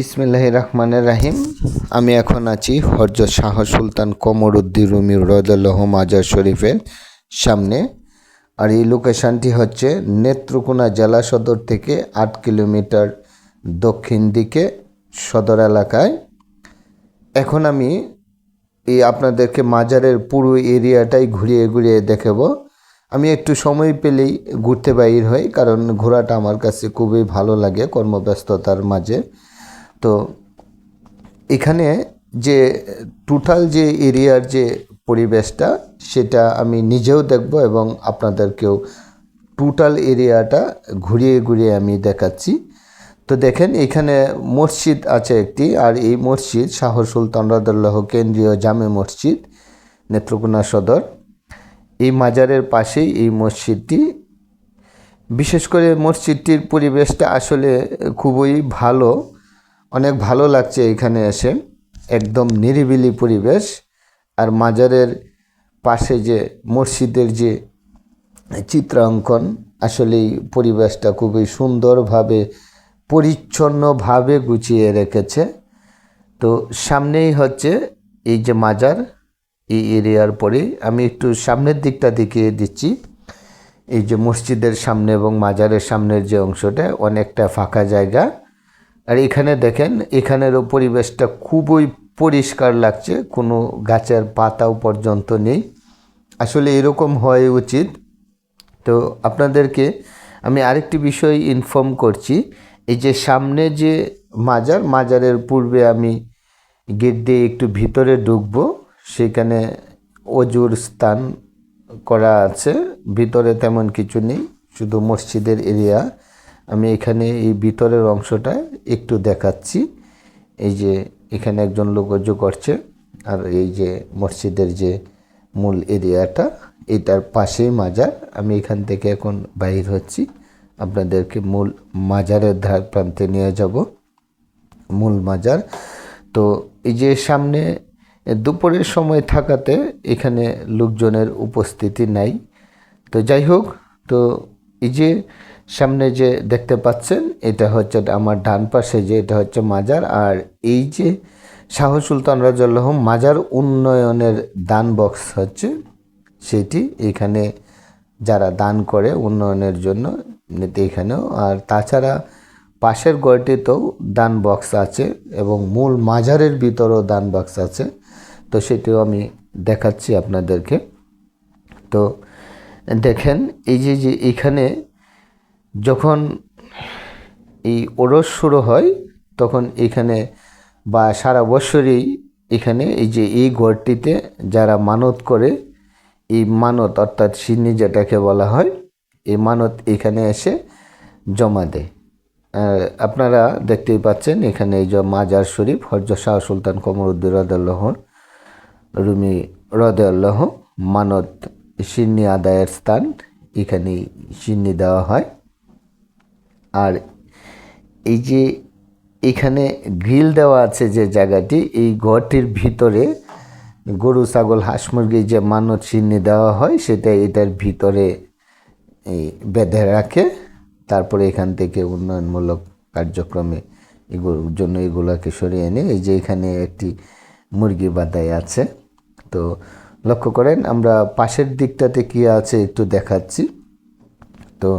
বিসমিল্লাহ রহমানের রাহিম। আমি এখন আছি হরজত শাহ সুলতান কমরুদ্দিন রুমি রদুল্লাহ মাজার শরীফের সামনে। আর এই লোকেশানটি হচ্ছে নেত্রকোনা জেলা সদর থেকে আট কিলোমিটার দক্ষিণ দিকে সদর এলাকায়। এখন আমি এই আপনাদেরকে মাজারের পুরো এরিয়াটাই ঘুরিয়ে ঘুরিয়ে দেখাবো। আমি একটু সময় পেলেই ঘুরতে বাইর হই, কারণ ঘোরাটা আমার কাছে খুবই ভালো লাগে কর্মব্যস্ততার মাঝে। তো এখানে যে টোটাল যে এরিয়ার যে পরিবেশটা, সেটা আমি নিজেও দেখব এবং আপনাদেরকেও টোটাল এরিয়াটা ঘুরিয়ে ঘুরিয়ে আমি দেখাচ্ছি। তো দেখেন, এখানে মসজিদ আছে একটি, আর এই মসজিদ শাহ সুলতান রদুল্লাহ কেন্দ্রীয় জামে মসজিদ, নেত্রকোনা সদর। এই মাজারের পাশেই এই মসজিদটি। বিশেষ করে মসজিদটির পরিবেশটা আসলে খুবই ভালো। অনেক ভালো লাগছে এখানে এসে। একদম নিরিবিলি পরিবেশ। আর মাজারের পাশে যে মসজিদের যে চিত্রাঙ্কন আসলে পরিবেশটা খুবই সুন্দরভাবে, পরিচ্ছন্নভাবে গুছিয়ে রেখেছে। তো সামনেই হচ্ছে এই যে মাজার, এই এরিয়ার পরেই। আমি একটু সামনের দিকটা দেখিয়ে দিচ্ছি। এই যে মসজিদের সামনে এবং মাজারের সামনের যে অংশটা, অনেকটা ফাঁকা জায়গা। আর এখানে দেখেন এখানেরও পরিবেশটা খুবই পরিষ্কার লাগছে, কোনো গাছের পাতাও পর্যন্ত নেই। আসলে এরকম হওয়াই উচিত। তো আপনাদেরকে আমি আরেকটি বিষয় ইনফর্ম করছি, এই যে সামনে যে মাজার, মাজারের পূর্বে আমি গেট দিয়ে একটু ভিতরে ঢুকবো, সেখানে অজুর স্থান করা আছে, ভিতরে তেমন কিছু নেই, শুধু মসজিদের এরিয়া। আমি এখানে এই ভিতরের অংশটা একটু দেখাচ্ছি। এই যে এখানে একজন লোক অজু করছে আর এই যে মসজিদের যে মূল এরিয়াটা, এটার পাশেই মাজার। আমি এখান থেকে এখন বাহির হচ্ছি। আপনাদেরকে মূল মাজারের ধার প্রান্তে নিয়ে যাব, মূল মাজার। তো এই যে সামনে দুপুরের সময় থাকাতে এখানে লোকজনের উপস্থিতি নাই। তো যাই হোক, তো এই যে সামনে যে দেখতে পাচ্ছেন, এটা হচ্ছে আমার ডান পাশে যে, এটা হচ্ছে মাজার। আর এই যে শাহ সুলতান রাজাল্লাহ মাজার উন্নয়নের দান বক্স হচ্ছে, সেটি এখানে যারা দান করে উন্নয়নের জন্য এখানেও। আর তাছাড়া পাশের গড়টিতেও দান বক্স আছে এবং মূল মাজারের ভিতরেও দান বক্স আছে। তো সেটিও আমি দেখাচ্ছি আপনাদেরকে। তো দেখেন, এই যে যে এখানে যখন এই ওরস শুরু হয়, তখন এখানে বা সারা বছরই এখানে এই যে, এই ঘরটিতে যারা মানত করে, এই মানত অর্থাৎ সিন্নি যেটাকে বলা হয়, এই মানত এখানে এসে জমা দেয়। আপনারা দেখতেই পাচ্ছেন এখানে এই যে মাজার শরীফ হরজ শাহ সুলতান কমরুদ্দিন রদাল্লাহর রুমি রদাল্লাহ মানত সিন্নি আদায়ের স্থান, এখানে সিন্নি দেওয়া হয়। আর এই যে এখানে গ্রিল দেওয়া আছে যে জায়গাটি, এই ঘরটির ভিতরে গরু, ছাগল, হাঁস মুরগি যে মানত চিহ্নি দেওয়া হয়, সেটা এটার ভিতরে বেঁধে রাখে। তারপরে এখান থেকে উন্নয়নমূলক কার্যক্রমে এগুলোর জন্য এগুলোকে সরিয়ে এনে এই যে এখানে একটি মুরগি বাদাই আছে। তো লক্ষ্য করেন, আমরা পাশের দিকটাতে কী আছে একটু দেখাচ্ছি। তো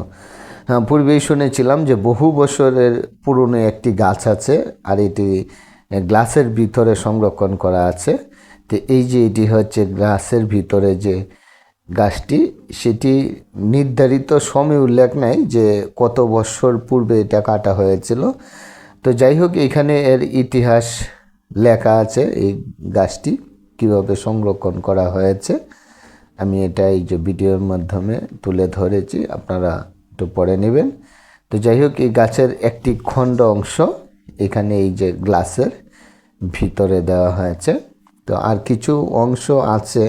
হ্যাঁ পূর্বেই শুনেছিলাম যে বহু বছরের পুরনো একটি গাছ আছে আর এটি গ্লাসের ভিতরে সংরক্ষণ করা আছে। তো এই যে এটি হচ্ছে গ্লাসের ভিতরে যে গাছটি, সেটি নির্ধারিত সময় উল্লেখ নাই যে কত বছর পূর্বে এটা কাটা হয়েছিল। তো যাই হোক, এখানে এর ইতিহাস লেখা আছে এই গাছটি। কীভাবে সংরক্ষণ করা হয়েছে। আমি এটা এই যে ভিডিওর মাধ্যমে তুলে ধরেছি, আপনারা একটু পরে নেবেন। তো যাই হোক, এই গাছের একটি খণ্ড অংশ এখানে এই যে গ্লাসের ভিতরে দেওয়া হয়েছে। তো আর কিছু অংশ আছে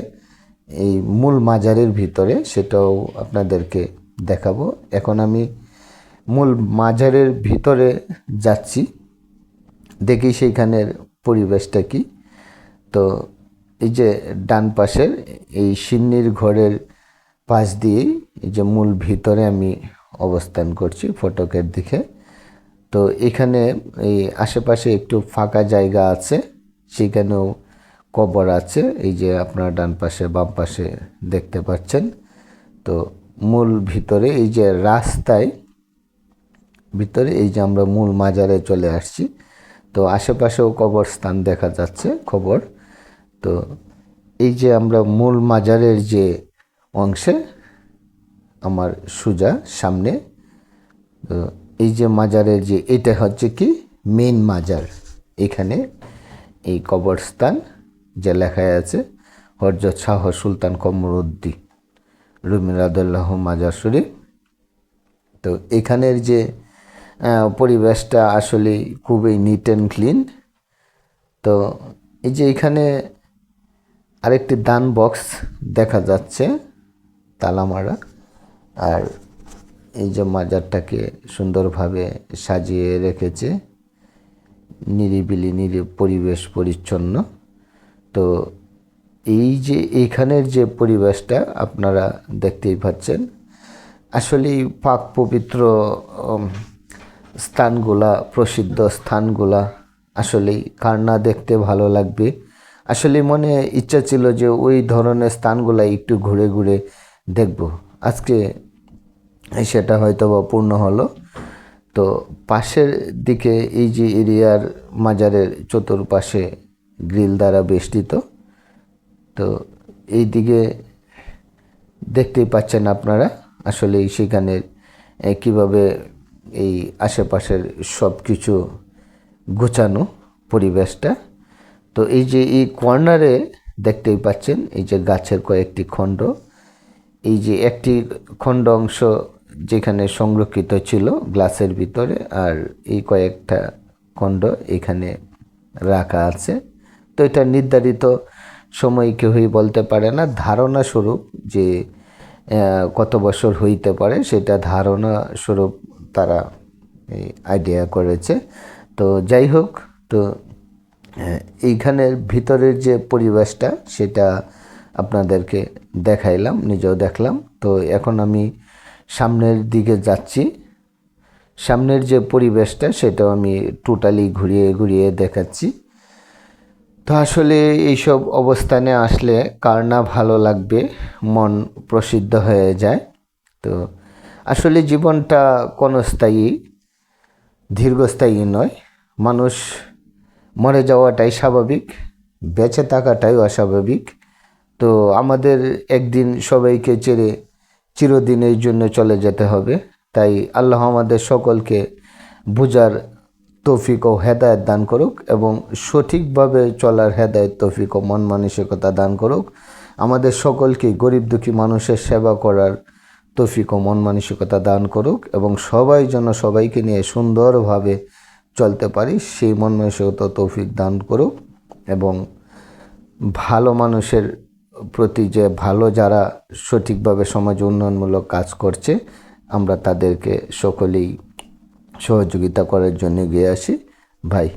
এই মূল মাজারের ভিতরে, সেটাও আপনাদেরকে দেখাবো। এখন আমি মূল মাজারের ভিতরে যাচ্ছি। দেখি সেইখানের পরিবেশটা কি। তো এই যে ডান পাশের, এই সিন্নির ঘরের পাশ দিয়েই এই যে মূল ভিতরে আমি অবস্থান করছি ফটকের দিকে। তো এখানে এই আশেপাশে একটু ফাঁকা জায়গা আছে, সেখানেও কবর আছে, এই যে আপনার ডান পাশে, বাম পাশে দেখতে পাচ্ছেন। তো মূল ভিতরে এই যে রাস্তায়, ভিতরে এই যে আমরা মূল মাজারে চলে আসছি। তো আশেপাশেও কবরস্থান দেখা যাচ্ছে, খবর। তো এই যে আমরা মূল মাজারের যে অংশে আমার সুজা সামনে, তো এই যে মাজারের যে, এটা হচ্ছে কি মেন মাজার। এখানে এই কবরস্থান যে লেখা আছে, হরজত শাহ সুলতান কমরুদ্দি রুমিরাদুল্লাহ মাজার শরীফ। তো এখানের যে পরিবেশটা আসলে খুবই নিট অ্যান্ড ক্লিন তো এই যে এখানে আরেকটি দান বক্স দেখা যাচ্ছে, তালামারা। আর এই যে মাজারটাকে সুন্দরভাবে সাজিয়ে রেখেছে, নিরিবিলি নিরি পরিবেশ, পরিচ্ছন্ন। তো এই যে এইখানের যে পরিবেশটা আপনারা দেখতেই পাচ্ছেন আসলেই পাক পবিত্র স্থানগুলা, প্রসিদ্ধ স্থানগুলা আসলেই কার না দেখতে ভালো লাগবে। আসলে মনে ইচ্ছা ছিল যে ওই ধরনের স্থানগুলো একটু ঘুরে ঘুরে দেখব। আজকে সেটা হয়তো বা পূর্ণ হলো। তো পাশের দিকে এই যে এরিয়ার মাজারের চতুর্পাশে গ্রিল দ্বারা বেষ্টিত তো এই দিকে দেখতেই পাচ্ছেন আপনারা আসলে সেখানের এ, কীভাবে এই আশেপাশের সব কিছু গোছানো পরিবেশটা। তো এই যে এই কর্নারে দেখতেই পাচ্ছেন, এই যে গাছের কয়েকটি খণ্ড, এই যে একটি খণ্ড অংশ যেখানে সংরক্ষিত ছিল গ্লাসের ভিতরে, আর এই কয়েকটা খণ্ড এখানে রাখা আছে। তো এটা নির্ধারিত সময় কেউই বলতে পারে না। ধারণা স্বরূপ যে কত বছর হইতে পারে, সেটা ধারণা স্বরূপ তারা আইডিয়া করেছে। তো যাই হোক, তো এইখানের ভিতরের যে পরিবেশটা, সেটা আপনাদেরকে দেখাইলাম, নিজেও দেখলাম। তো এখন আমি সামনের দিকে যাচ্ছি। সামনের যে পরিবেশটা, সেটাও আমি টোটালি ঘুরিয়ে ঘুরিয়ে দেখাচ্ছি। তো আসলে এইসব অবস্থানে আসলে কার না ভালো লাগবে, মন প্রসিদ্ধ হয়ে যায়। তো আসলে জীবনটা ক্ষণস্থায়ী, দীর্ঘস্থায়ী নয়। মানুষ মরে যাওয়াটাই স্বাভাবিক, বেঁচে থাকাটাই অস্বাভাবিক। তো আমাদের একদিন সবাইকে ছেড়ে চিরদিনের জন্য চলে যেতে হবে। তাই আল্লাহ আমাদের সকলকে বুঝার তৌফিক ও হেদায়ত দান করুক এবং সঠিকভাবে চলার হেদায়ত তৌফিক ও মন মানসিকতা দান করুক। আমাদের সকলকে গরিব দুঃখী মানুষের সেবা করার তৌফিক ও মন মানসিকতা দান করুক এবং সবাই যেন সবাইকে নিয়ে সুন্দরভাবে চলতে পারি, সেই মন মানসিকতা তৌফিক দান করো এবং ভালো মানুষের প্রতি যে ভালো যারা সঠিকভাবে সমাজ উন্নয়নমূলক কাজ করছে, আমরা তাদেরকে সকলেই সহযোগিতা করার জন্য গিয়ে আসি। ভাই।